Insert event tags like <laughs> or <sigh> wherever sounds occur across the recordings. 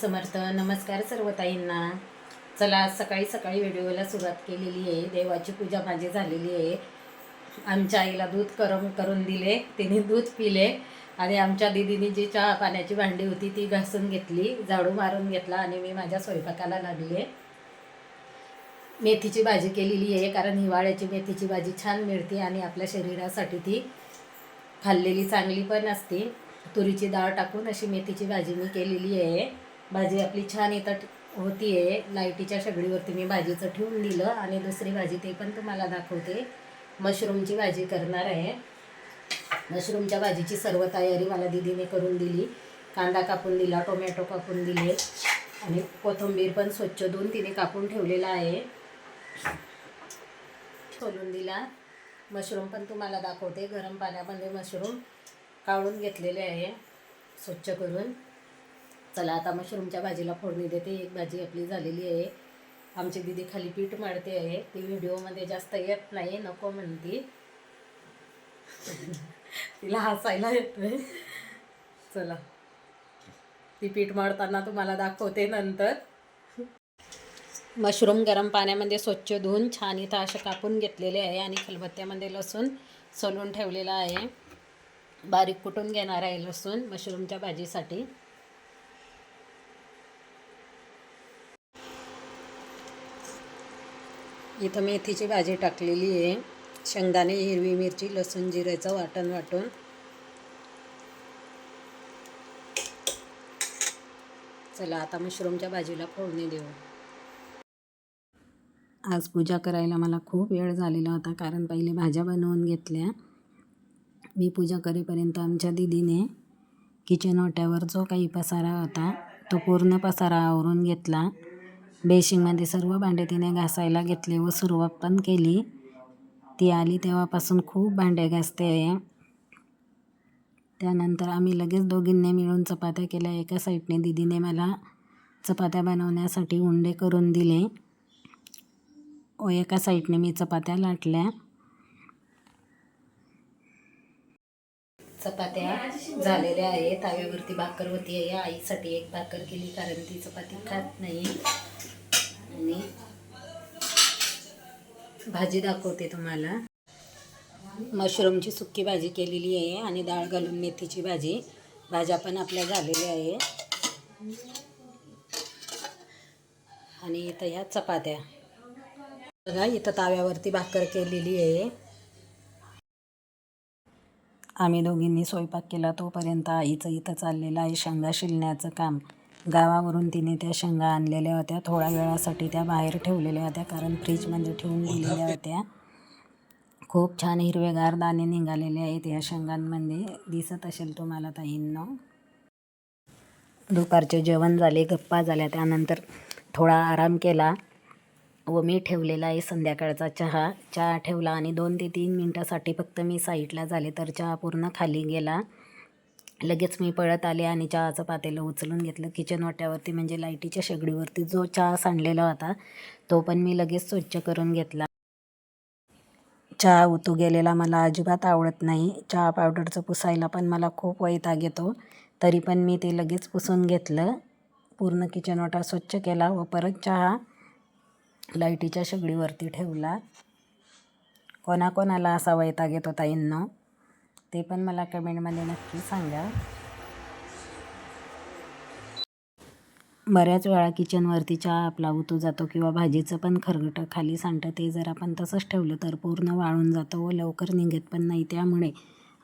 समर्थ नमस्कार सर्व ताईंना चला आज सकाळी सकाळी व्हिडिओला सुरुवात केलेली आहे. देवाची पूजा माझी झालेली आहे. आमच्या आईला दूध गरम करून दिले. तिने दूध पिले. आणि आमच्या दिदीने जी चहा पाण्याची भांडी होती ती घासून घेतली झाडू मारून घेतला आणि मी माझ्या स्वयंपाकाला लागले. मेथीची भाजी केलेली आहे कारण हिवाळ्याची मेथीची भाजी छान मिळते आणि आपल्या शरीरासाठी ती खाल्लेली चांगली पण असते. तुरीची डाळ टाकून अशी मेथीची भाजी मी केलेली आहे. भाजी आपली छान येतात होती आहे लाईटीच्या शेगडीवरती मी भाजीचं ठेवून दिलं आणि दुसरी भाजी ते पण तुम्हाला दाखवते. मशरूमची भाजी करणार आहे. मशरूमच्या भाजीची सर्व तयारी मला दिदीने करून दिली. कांदा कापून दिला टोमॅटो कापून दिले आणि कोथिंबीर पण स्वच्छ धुवून तिने कापून ठेवलेला आहे. सोलून दिला. मशरूम पण तुम्हाला दाखवते. गरम पाण्यामध्ये मशरूम काढून घेतलेले आहे. स्वच्छ करून. चला आता मशरूमच्या भाजीला फोडणी देते. एक भाजी आपली झालेली आहे. आमची दिदी खाली पीठ मारते आहे. ती व्हिडिओमध्ये जास्त येत नाही नको म्हणती. <laughs> तिला हसायला येतोय चला. ती पीठ मारताना तुम्हाला दाखवते नंतर. मशरूम गरम पाण्यामध्ये स्वच्छ धुवून छान इथं असे कापून घेतलेले आहे आणि खलबत्त्यामध्ये लसूण सोलून ठेवलेला आहे. बारीक कुटून घेणार आहे लसूण मशरूमच्या भाजीसाठी. इथं मेथीची भाजी टाकलेली आहे. शेंगदाणे हिरवी मिरची लसूण जिऱ्याचं वाटण वाटून. चला आता मशरूमच्या भाजीला फोडणी देऊ. आज पूजा करायला मला खूप वेळ झालेला होता कारण पहिले भाज्या बनवून घेतल्या. मी पूजा करेपर्यंत आमच्या दिदीने किचन ओट्यावर जो काही पसारा होता तो पूर्ण पसारा आवरून घेतला. बेशिंगमध्ये सर्व भांडे तिने घासायला घेतले व सुरुवात पण केली. ती आली तेव्हापासून खूप भांडे घासते आहे. त्यानंतर आम्ही लगेच दोघींनी मिळून चपात्या केल्या. एका साईडने दिदीने मला चपात्या बनवण्यासाठी उंडे करून दिले व एका साईडने मी चपात्या लाटल्या. चपात्या झालेल्या आहे ताव्यावरती भाकर होती आहे. आईसाठी एक भाकर केली कारण ती चपाती खात नाही. आणि भाजी दाखवते तुम्हाला. मशरूमची सुक्की भाजी केलेली आहे आणि डाळ घालून मेथीची भाजी. भाज्या पण आपल्या झालेल्या आहे. आणि इथं ह्या चपात्या. बघा इथं ताव्यावरती भाकर केलेली आहे. आम्ही दोघींनी स्वयंपाक केला तोपर्यंत आईचं इथं चाललेलं आहे शेंगा शिलण्याचं काम. गावावरून तिने त्या शेंगा आणलेल्या होत्या. थोड्या वेळासाठी त्या बाहेर ठेवलेल्या होत्या कारण फ्रीजमध्ये ठेवून दिलेल्या होत्या. खूप छान हिरवेगार दाणे निघालेले आहेत या शेंगांमध्ये. दिसत असेल तुम्हाला ताईंनो? दुपारचे जेवण झाले गप्पा झाल्या. त्यानंतर थोडा आराम केला. व मी ठेवलेला आहे संध्याकाळचा चहा. चहा ठेवला आणि दोन ते तीन मिनटासाठी फक्त मी साईडला झाले तर चहा पूर्ण खाली गेला. लगेच मी पळत आले आणि चहाचं पातेलं उचलून घेतलं. किचन वाट्यावरती म्हणजे लाईटीच्या शेगडीवरती जो चहा सांडलेला होता तो पण मी लगेच स्वच्छ करून घेतला. चहा उतू गेलेला मला अजिबात आवडत नाही. चहा पावडरचं पुसायला पण मला खूप वैताग येतो. तरी पण मी ते लगेच पुसून घेतलं. पूर्ण किचन वाटा स्वच्छ केला व परत चहा लाईटीच्या शेगडीवरती ठेवला. कोणाकोणाला असा वैताग येतो ताईंनो ते पण मला कमेंटमध्ये नक्की सांगा. बऱ्याच वेळा किचनवरती चहा आपला उतू जातो किंवा भाजीचं पण खरगटं खाली सांडतं ते जर आपण तसंच ठेवलं तर पूर्ण वाळून जातं व लवकर निघत पण नाही. त्यामुळे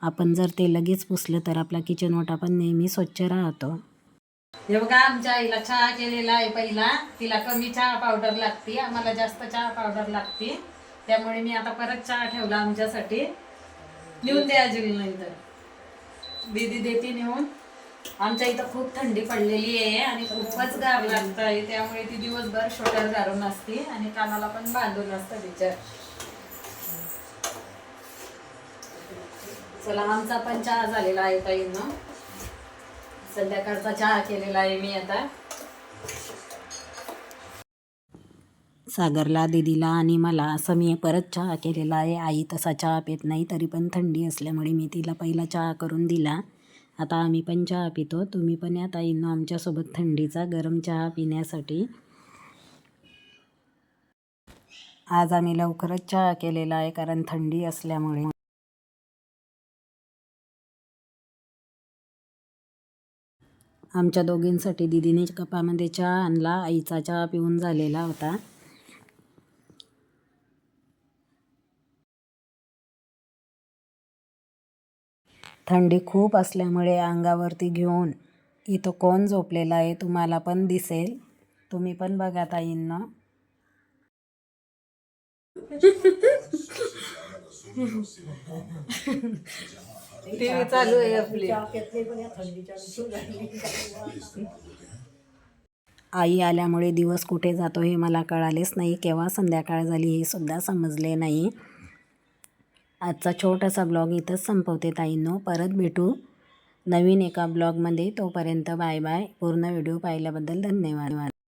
आपण जर ते लगेच पुसलं तर आपला किचन ओटा पण नेहमी स्वच्छ राहतो. हे बघा आमच्या आईला चहा केलेला आहे पहिला. तिला कमी चहा पावडर लागते आम्हाला जास्त चहा पावडर लागते. त्यामुळे मी आता परत चहा ठेवला आमच्यासाठी. नेऊन द्या अजून तर दीदी देते नेऊन. आमच्या इथं खूप थंडी पडलेली आहे आणि खूपच गार लागत आहे त्यामुळे ती दिवसभर शोटर गारून असते आणि कानाला पण बांधून असतं विचार चला आमचा पण चहा झालेला आहे ताईंना. संध्याकाळचा चहा केलेला आहे मी आता. सागरला दीदीला आणि मला असं मी परत चहा केलेला आहे. आई तसा चहा पित नाही तरी पण थंडी असल्यामुळे मी तिला पहिला चहा करून दिला. आता आम्ही पण चहा पितो. तुम्ही पण या ताईंनो आमच्यासोबत थंडीचा गरम चहा पिण्यासाठी. आज आम्ही लवकरच चहा केलेला आहे कारण थंडी असल्यामुळे. आमच्या दोघींसाठी दिदीने कपामध्ये चहा आणला आईचा चहा पिऊन झालेला होता. थंडी खूप असल्यामुळे अंगावरती घेऊन इथं कोण झोपलेला आहे तुम्हाला पण दिसेल. तुम्ही पण बघा ताईंना. टीव्ही चालू आहे आपली. आई आल्यामुळे दिवस कुठे जातो हे मला कळालेच नाही. केव्हा संध्याकाळ झाली हे सुद्धा समजले नाही. आजचा छोटासा ब्लॉग इथंच संपवते ताईंनो. परत भेटू नवीन एका ब्लॉगमध्ये. तोपर्यंत बाय बाय. पूर्ण व्हिडिओ पाहिल्याबद्दल धन्यवाद.